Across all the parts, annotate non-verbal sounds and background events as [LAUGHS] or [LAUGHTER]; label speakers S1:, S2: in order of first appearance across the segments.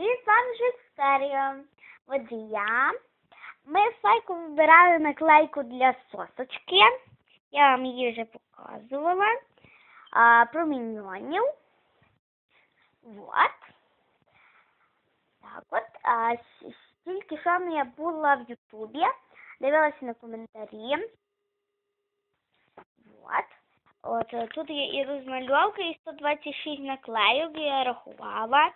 S1: Привіт, з вами Жекстеріо. Отже, я. Ми з Файку вибирали наклейку для сосочки. Я вам її вже показувала. А, про міньйонів. Вот. Так от. А, тільки що я була в Ютубі, дивилася на коментарі. Вот. От тут є і розмальовка, і 126 наклейок, я рахувала.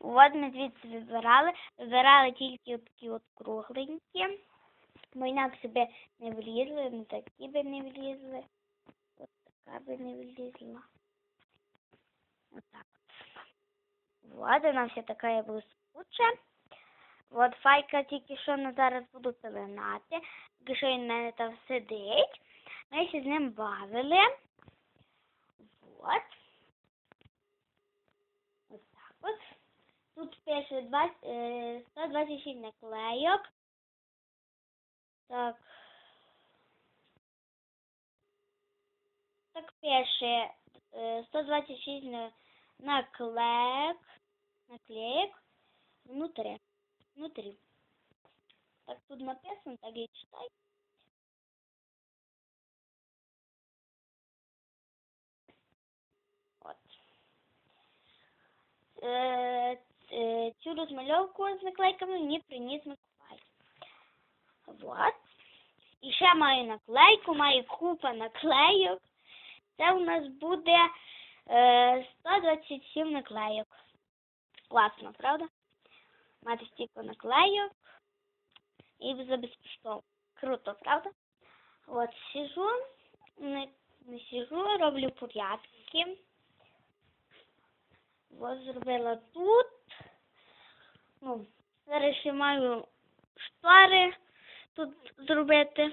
S1: От ми звідси вибирали. Вибирали тільки такі от кругленькі. Бо інакше би не влізли, ну такі би не влізли. От така би не влізла. От. От вона вся така блискуча. От файка тільки що на зараз буду пеленати. Тільки що він в мене там сидить. Ми ще з ним бавили. Вот. Ось так от. Тут пише 20, е, 126 наклейок. Так. Так пише е, 126 на- наклеек. Наклеек. Внутри. Внутри. Так тут написано, так я читаю. От. Е, е, цю розмальовку з наклейками мені приніс Миколай. Вот. І ще маю наклейку, маю купа наклейок. Це у нас буде е, 127 наклейок. Класно, правда? Мати стільки наклейок і за безкоштовно. Круто, правда? От сижу, не, не сижу, роблю порядки. Ось зробила тут. Ну, зараз ще маю штори тут зробити,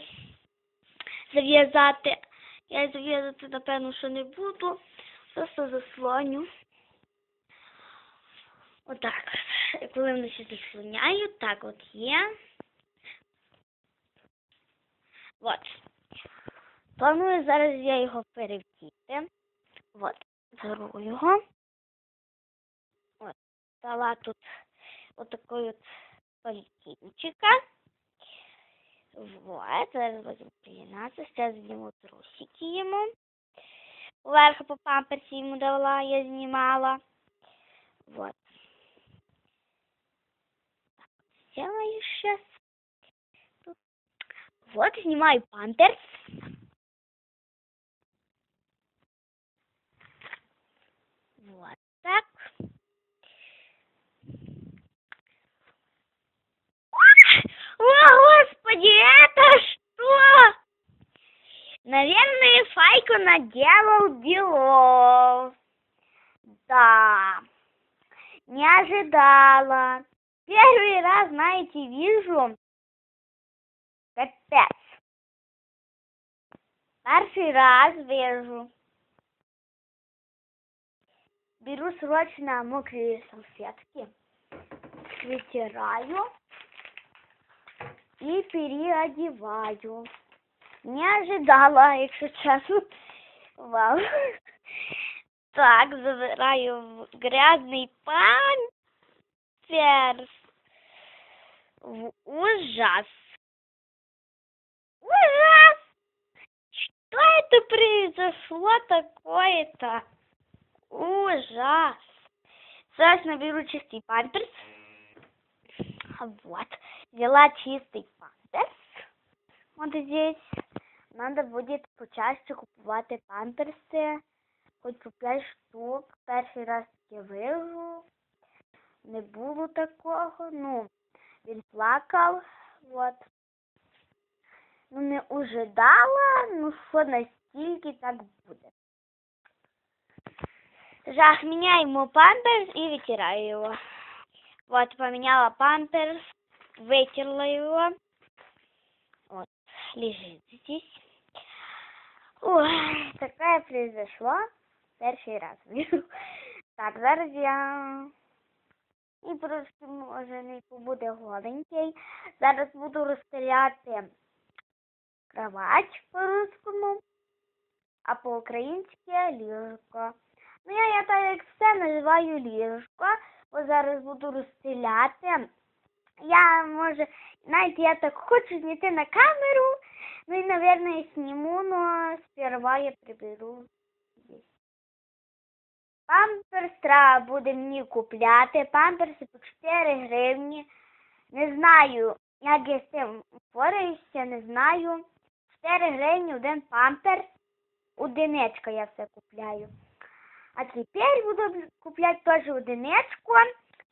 S1: зав'язати. Я зав'язати, напевно, що не буду. Просто заслоню. Отак. І Коли вони ще заслоняю, так от є. От. Планую зараз я його перевдіти. От. Беру його. От. Дала тут отакий от політинчика. Вот, зараз будемо приєднатися. Зараз трусики йому. Верха по памперсі йому дала, я знімала. Вот. Сделаю сейчас. Вот, снимаю памперс. Вот так. О, господи, это что? Наверное, Файку наделал делов. Да. Не ожидала. Первый раз, знаете, вижу. Капец. Перший раз вижу. Беру срочно мокрые салфетки. Вытираю. И переодеваю. Не ожидала, якщо чесно. Вау. [LAUGHS] Так, забираю грязный памперс. В ужас. Ужас! Что это произошло такое-то? Ужас. Сейчас наберу чистый памперс. Вот. Взяла чистый памперс. Вот здесь. Надо будет почаще купувати памперси. Хоч по 5 штук. Перший раз я вижу. Не було такого. Ну, він плакав. Вот. Ну, не ожидала, ну що настільки так буде. Жах, меняю ему памперс и вытираю его. Вот, поменяла памперс, вытерла его. Вот, лежит здесь. Ой, такое произошло. Перший раз. Так, зараз я і трошки може не побуде голенький. Зараз буду розстріляти кровать по-русскому, а по-українськи ліжко. Ну, я, я так як все називаю ліжко, Ось зараз буду розстріляти. Я може, знаєте, я так хочу зняти на камеру. Ну і, наверное, зніму, но сперва я приберу здесь. Памперс треба буде мені купляти. Памперси по 4 гривні. Не знаю, як я з цим впораюся, не знаю. 4 гривні один памперс. Одиничка я все купляю. А тепер буду купляти теж одиничку.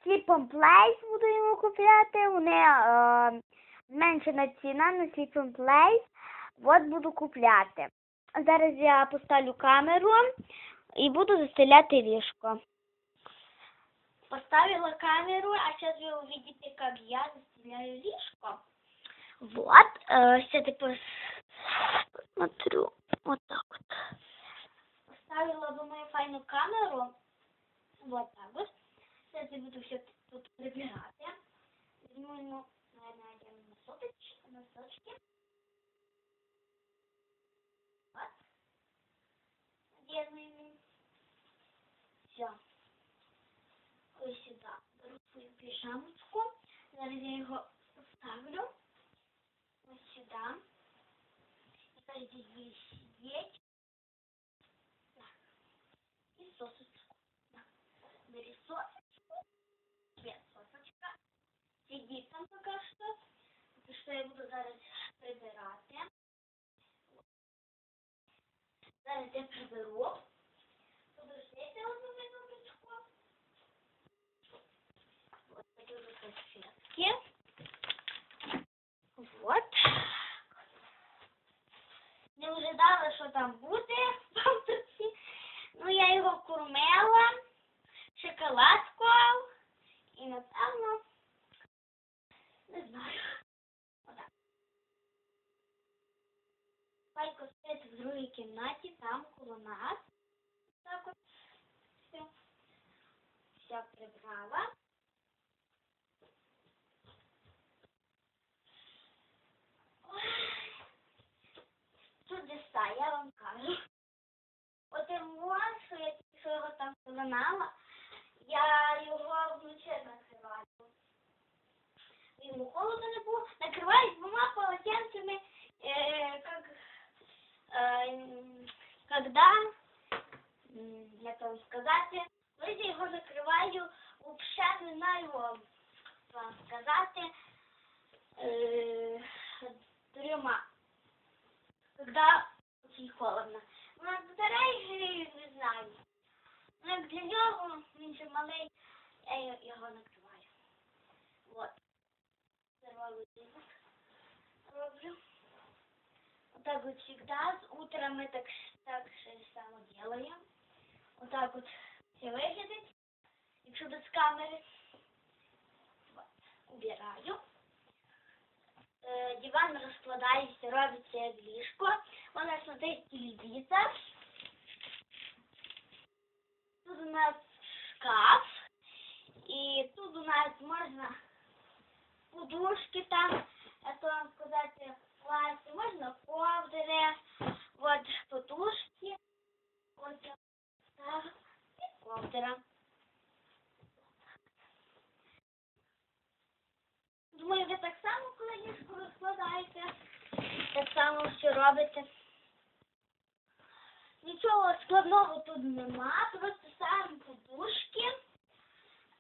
S1: Сліпом Плейс буду йому купляти. Вони е, зменшена ціна на Сліпом Плейс. От буду купляти. Зараз я поставлю камеру і буду застеляти ліжко. Поставила камеру, а сейчас вы увидите, как я застеляю ліжко. Вот, сейчас я посмотрю. Вот так вот. Поставила, думаю, файну камеру. Вот так вот. Сейчас я буду все тут прибирати. Візьму йому, наверное, одягну носочки. носочки. Вот. Одягну йому. Все. Ось сюди. Беру свою піжамочку. Зараз я його поставлю. Ось сюди. Тепер здесь буде сидіти. Так. І сосочку. Так. Бери сосочку. Привет. Сиди там поки що. Тому що я буду зараз прибирати. Зараз я приберу. Подождите одну минуточку. Вот такие вот салфетки. Вот. Не ожидала, що там буде Прибрала. Чудеса, я вам кажу. От його, що я що його там поламала, я його вночі накриваю. Йому холодно не було. Накриваю двома полотенцями, э, как, э, м, когда, як вам сказати, коли я його закриваю, взагалі не знаю вам вам сказати, э, трьома. Когда очень холодно. Ну, а батареї не знаю. Ну, як для нього, він ще малий, я його- його накриваю. Вот. Здоровый день. Роблю. Вот так вот всегда. С утра мы так, так же само делаем. Вот так вот все выглядит. Якщо без камери. Убираю. Е, Диван розкладається, робиться як ліжко. Вона смотрить телевізор. Тут у нас шкаф. І тут у нас можна подушки там, это вам сказати, класти, можна ковдри, Одного тут нема, просто ставимо подушки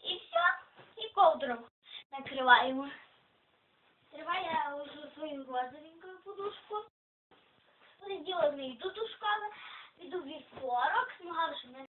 S1: і все, і ковдром накриваємо. Триваю я вже свою розовеньку подушку. Понеділок не йду до школи, йду вівторок, змагала, що мене